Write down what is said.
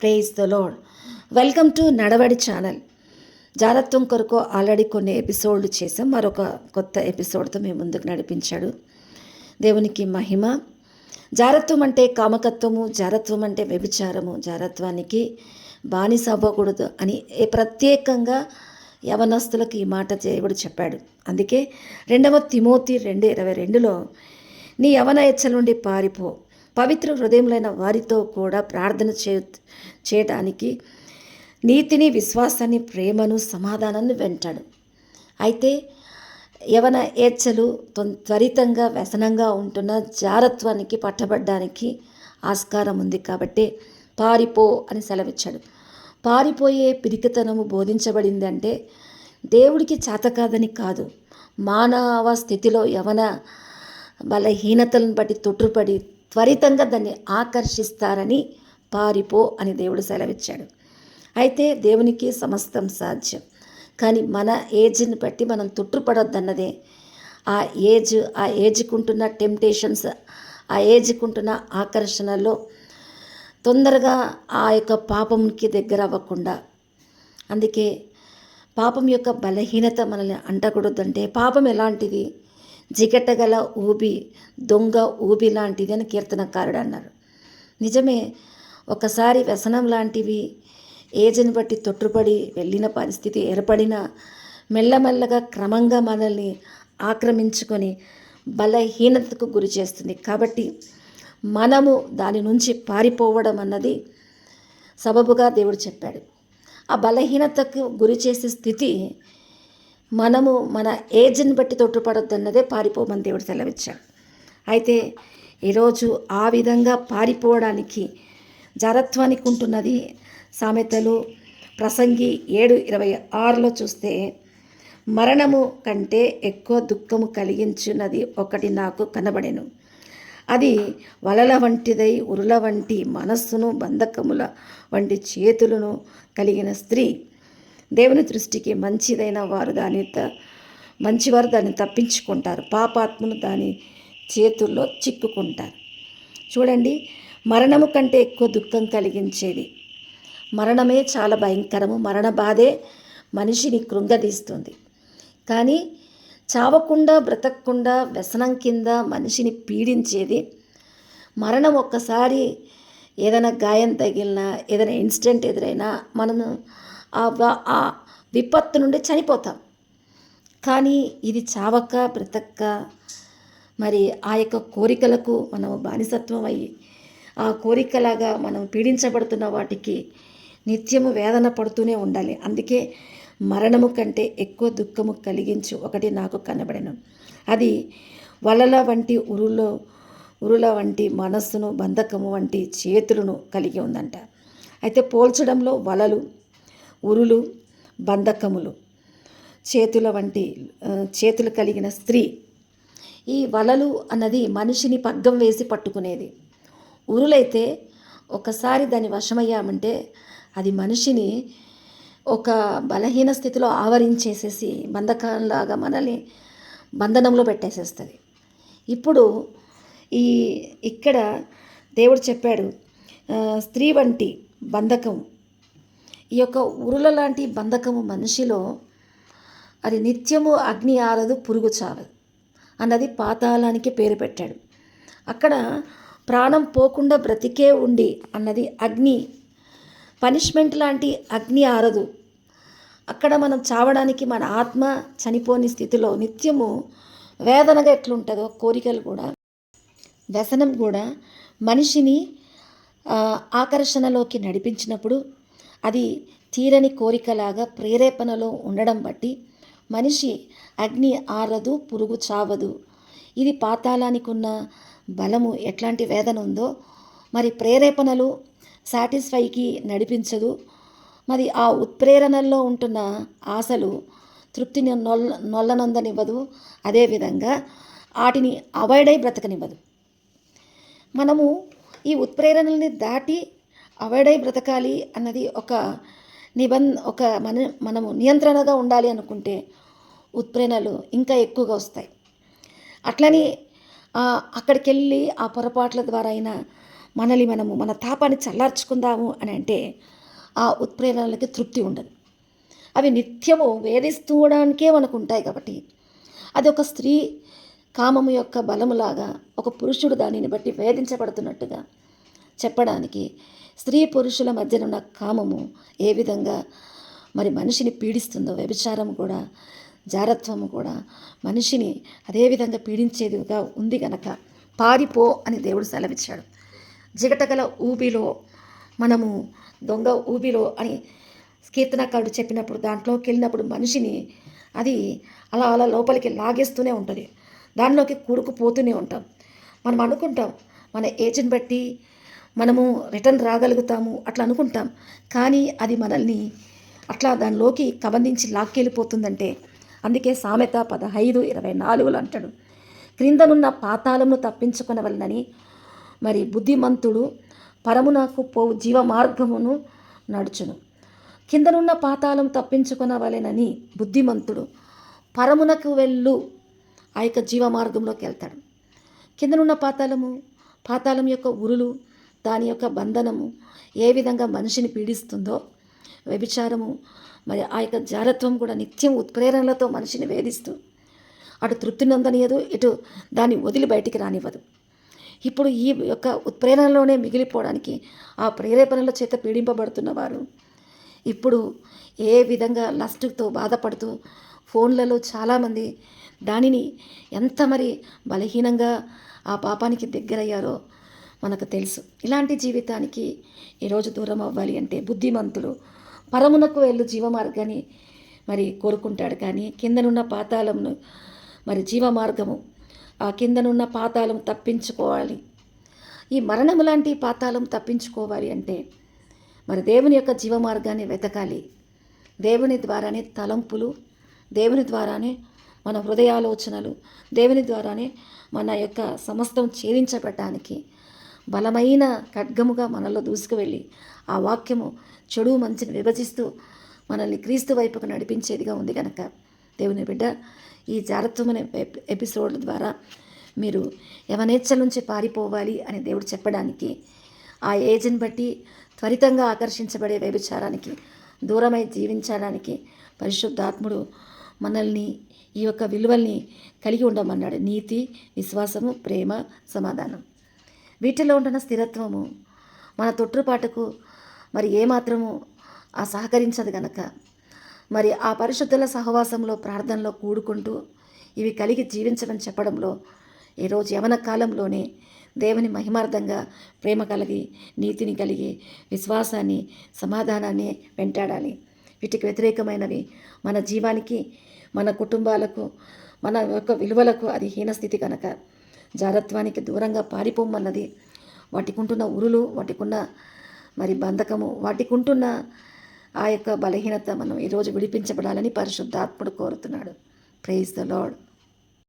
Praise the load welcome to Nadavadi channel జారత్వం కొరకు already కొన్ని ఎపిసోడ్లు చేసాం మరొక కొత్త ఎపిసోడ్తో మేము ముందుకు నడిపించాడు దేవునికి మహిమ. జారత్వం అంటే కామకత్వము జారత్వం అంటే వ్యభిచారము. జారత్వానికి బానిస అవ్వకూడదు అని ప్రత్యేకంగా యవనస్తులకు ఈ మాట దేవుడు చెప్పాడు. అందుకే రెండవ తిమోతి రెండు ఇరవై రెండులో నీ యవన ఎచ్చల నుండి పారిపో పవిత్ర హృదయములైన వారితో కూడా ప్రార్థన చే చేయడానికి నీతిని విశ్వాసాన్ని ప్రేమను సమాధానాన్ని వెంటాడు. అయితే యవన ఏచ్చలు త్వరితంగా వ్యసనంగా ఉంటున్న జారత్వానికి పట్టబడ్డానికి ఆస్కారం ఉంది కాబట్టి పారిపో అని సెలవిచ్చాడు. పారిపోయే పిరికితనము బోధించబడిందంటే దేవుడికి చేతకాదని కాదు. మానవ స్థితిలో యవన బలహీనతలను బట్టి తొట్టుపడి త్వరితంగా దాన్ని ఆకర్షిస్తారని పారిపో అని దేవుడు సెలవిచ్చాడు. అయితే దేవునికి సమస్తం సాధ్యం. కానీ మన ఏజ్ని బట్టి మనం తుట్టుపడొద్దన్నదే. ఆ ఏజ్ ఆ ఏజ్కుంటున్న టెంప్టేషన్స్ ఆ ఏజ్కుంటున్న ఆకర్షణలో తొందరగా ఆ యొక్క పాపంకి దగ్గర అవ్వకుండా అందుకే పాపం యొక్క బలహీనత మనల్ని అంటకూడదంటే పాపం ఎలాంటిది? జిగటగల ఊబి దొంగ ఊబి లాంటిది అని కీర్తనకారుడు అన్నారు. నిజమే ఒకసారి వ్యసనం లాంటివి ఏజ్ని బట్టి తొట్టుపడి వెళ్ళిన పరిస్థితి ఏర్పడిన మెల్లమెల్లగా క్రమంగా మనల్ని ఆక్రమించుకొని బలహీనతకు గురి చేస్తుంది. కాబట్టి మనము దాని నుంచి పారిపోవడం అన్నది సబబుగా దేవుడు చెప్పాడు. ఆ బలహీనతకు గురి చేసే స్థితి మనము మన ఏజ్ని బట్టి తొట్టుపడొద్దన్నదే పారిపోమని దేవుడు సెలవిచ్చాడు. అయితే ఈరోజు ఆ విధంగా పారిపోవడానికి జరత్వానికి ఉంటున్నది సామెతలు ప్రసంగి ఏడు ఇరవై ఆరులో చూస్తే మరణము కంటే ఎక్కువ దుఃఖము కలిగించున్నది ఒకటి నాకు కనబడెను. అది వలల వంటిదై ఉరుల వంటి మనస్సును బంధకముల వంటి చేతులను కలిగిన స్త్రీ. దేవుని దృష్టికి మంచిదైన వారు దాని త- మంచివారు దాన్ని తప్పించుకుంటారు. పాపాత్మను దాని చేతుల్లో చిక్కుకుంటారు. చూడండి మరణము కంటే ఎక్కువ దుఃఖం కలిగించేది. మరణమే చాలా భయంకరము. మరణ బాధే మనిషిని కృంగదీస్తుంది. కానీ చావకుండా బ్రతకకుండా వ్యసనం కింద మనిషిని పీడించేది మరణం ఒక్కసారి ఏదైనా గాయం తగిలినా ఏదైనా ఇన్సిడెంట్ ఎదురైనా మనము ఆ ఆ విపత్తు నుండి చనిపోతాం. కానీ ఇది చావక బ్రతక్క మరి ఆ యొక్క కోరికలకు మనం బానిసత్వం అయ్యి ఆ కోరికలాగా మనం పీడించబడుతున్న వాటికి నిత్యము వేదన పడుతూనే ఉండాలి. అందుకే మరణము కంటే ఎక్కువ దుఃఖము కలిగించు ఒకటి నాకు కనబడను. అది వలల వంటి ఉరులో ఉరుల వంటి మనస్సును బంధకము వంటి చేతులను కలిగి ఉందంట. అయితే పోల్చడంలో వలలు ఉరులు బంధకములు. చేతుల వంటి చేతులు కలిగిన స్త్రీ. ఈ వలలు అన్నది మనిషిని పగ్గం వేసి పట్టుకునేది. ఉరులైతే ఒకసారి దాని వశమయ్యామంటే అది మనిషిని ఒక బలహీన స్థితిలో ఆవరించేసేసి బంధకంలాగా మనల్ని బంధనంలో పెట్టేసేస్తుంది. ఇప్పుడు ఈ ఇక్కడ దేవుడు చెప్పాడు స్త్రీ వంటి బంధకం ఈ యొక్క ఉరుల లాంటి బంధకము మనిషిలో అది నిత్యము అగ్ని ఆరదు పురుగు చాలదు. అన్నది పాతాళానికి పేరు పెట్టాడు. అక్కడ ప్రాణం పోకుండా బ్రతికే ఉండి అన్నది అగ్ని పనిష్మెంట్ లాంటి అగ్ని ఆరదు. అక్కడ మనం చావడానికి మన ఆత్మ చనిపోని స్థితిలో నిత్యము వేదనగా ఎట్లుంటుందో కోరికలు కూడా వ్యసనం కూడా మనిషిని ఆకర్షణలోకి నడిపించినప్పుడు అది తీరని కోరికలాగా ప్రేరేపణలో ఉండడం బట్టి మనిషి అగ్ని ఆరదు పురుగు చావదు. ఇది పాతాళానికి ఉన్న బలము. ఎట్లాంటి వేదన ఉందో మరి ప్రేరేపణలు సాటిస్ఫైకి నడిపించదు. మరి ఆ ఉత్ప్రేరణల్లో ఉంటున్న ఆశలు తృప్తిని నొల్ల నొల్లనందనివ్వదు. అదేవిధంగా వాటిని అవాయిడ్ అయి బ్రతకనివ్వదు. మనము ఈ ఉత్ప్రేరణల్ని దాటి అవాయిడ్ అయి బ్రతకాలి అన్నది ఒక నిబంధ ఒక మన మనము నియంత్రణగా ఉండాలి అనుకుంటే ఉత్ప్రేరణలు ఇంకా ఎక్కువగా వస్తాయి. అట్లని అక్కడికి వెళ్ళి ఆ పొరపాట్ల ద్వారా అయినా మనల్ని మనము మన తాపాన్ని చల్లార్చుకుందాము అని అంటే ఆ ఉత్ప్రేరణలకి తృప్తి ఉండదు. అవి నిత్యము వేధిస్తుండడానికే మనకు ఉంటాయి కాబట్టి అది ఒక స్త్రీ కామము యొక్క బలములాగా ఒక పురుషుడు దానిని బట్టి వేధించబడుతున్నట్టుగా చెప్పడానికి స్త్రీ పురుషుల మధ్యనున్న కామము ఏ విధంగా మరి మనిషిని పీడిస్తుందో వ్యభిచారం కూడా జారత్వము కూడా మనిషిని అదేవిధంగా పీడించేదిగా ఉంది గనక పారిపో అని దేవుడు సెలవిచ్చాడు. జిగటగల ఊబిలో మనము దొంగ ఊబిలో అని కీర్తనకారుడు చెప్పినప్పుడు దాంట్లోకి వెళ్ళినప్పుడు మనిషిని అది అలా అలా లోపలికి లాగేస్తూనే ఉంటుంది. దానిలోకి కూరుకుపోతూనే ఉంటాం. మనం అనుకుంటాం మన ఏజ్ని బట్టి మనము రిటర్న్ రాగలుగుతాము అట్లా అనుకుంటాం. కానీ అది మనల్ని అట్లా దానిలోకి కబంధించి లాక్కెళ్ళిపోతుందంటే అందుకే సామెత పదహైదు ఇరవై నాలుగులు అంటాడు. క్రిందనున్న పాతాళమును తప్పించుకునవలనని మరి బుద్ధిమంతుడు పరమునకు పోవు జీవ మార్గమును నడుచును. కిందనున్న పాతాళం తప్పించుకునవలెనని బుద్ధిమంతుడు పరమునకు వెళ్ళు ఆ యొక్క జీవ మార్గంలోకి వెళ్తాడు. కిందనున్న పాతాళము పాతాళం యొక్క ఉరులు దాని యొక్క బంధనము ఏ విధంగా మనిషిని పీడిస్తుందో వ్యభిచారము మరి ఆ యొక్క జారత్వం కూడా నిత్యం ఉత్ప్రేరణలతో మనిషిని వేధిస్తూ అటు తృప్తి నొందనియదు ఇటు దాన్ని వదిలి బయటికి రానివ్వదు. ఇప్పుడు ఈ యొక్క ఉత్ప్రేరణలోనే మిగిలిపోవడానికి ఆ ప్రేరేపణల చేత పీడింపబడుతున్న వారు ఇప్పుడు ఏ విధంగా లస్ట్తో బాధపడుతూ ఫోన్లలో చాలామంది దానిని ఎంత మరి బలహీనంగా ఆ పాపానికి దగ్గరయ్యారో మనకు తెలుసు. ఇలాంటి జీవితానికి ఈరోజు దూరం అవ్వాలి అంటే బుద్ధిమంతులు పరమునకు వెళ్ళు జీవమార్గాన్ని మరి కోరుకుంటాడు. కానీ కిందనున్న పాతాళంను మరి జీవమార్గము ఆ కిందనున్న పాతాళం తప్పించుకోవాలి. ఈ మరణము లాంటి పాతాళం తప్పించుకోవాలి అంటే మరి దేవుని యొక్క జీవమార్గాన్ని వెతకాలి. దేవుని ద్వారానే తలంపులు దేవుని ద్వారానే మన హృదయాలోచనలు దేవుని ద్వారానే మన యొక్క సమస్తం ఛేదించబడటానికి బలమైన ఖడ్గముగా మనలో దూసుకువెళ్ళి ఆ వాక్యము చెడు మంచిని విభజిస్తూ మనల్ని క్రీస్తు వైపుకు నడిపించేదిగా ఉంది కనుక దేవుని బిడ్డ ఈ జాగ్రత్తమైన ఎపిసోడ్ ద్వారా మీరు యవనేచ్ఛల నుంచి పారిపోవాలి అని దేవుడు చెప్పడానికి ఆ ఏజ్ని బట్టి త్వరితంగా ఆకర్షించబడే వ్యభిచారానికి దూరమై జీవించడానికి పరిశుద్ధాత్ముడు మనల్ని ఈ యొక్క విలువల్ని కలిగి ఉండమన్నాడు. నీతి విశ్వాసము ప్రేమ సమాధానం. వీటిలో ఉంటున్న స్థిరత్వము మన తొట్టుపాటుకు మరి ఏమాత్రము ఆ సహకరించదు గనక. మరి ఆ పరిశుద్ధుల సహవాసంలో ప్రార్థనలో కూడుకుంటూ ఇవి కలిగి జీవించమని చెప్పడంలో ఈరోజు యవన కాలంలోనే దేవుని మహిమార్థంగా ప్రేమ కలిగి నీతిని కలిగి విశ్వాసాన్ని సమాధానాన్ని వెంటాడాలి. వీటికి వ్యతిరేకమైనవి మన జీవానికి మన కుటుంబాలకు మన యొక్క విలువలకు అది హీనస్థితి కనుక జారత్వానికి దూరంగా పారిపోమన్నది. వాటికుంటున్న ఉరులు వాటికున్న మరి బంధకము వాటికుంటున్న ఆ యొక్క బలహీనత మనం ఈరోజు విడిపించబడాలని పరిశుద్ధాత్ముడు కోరుతున్నాడు. Praise the lord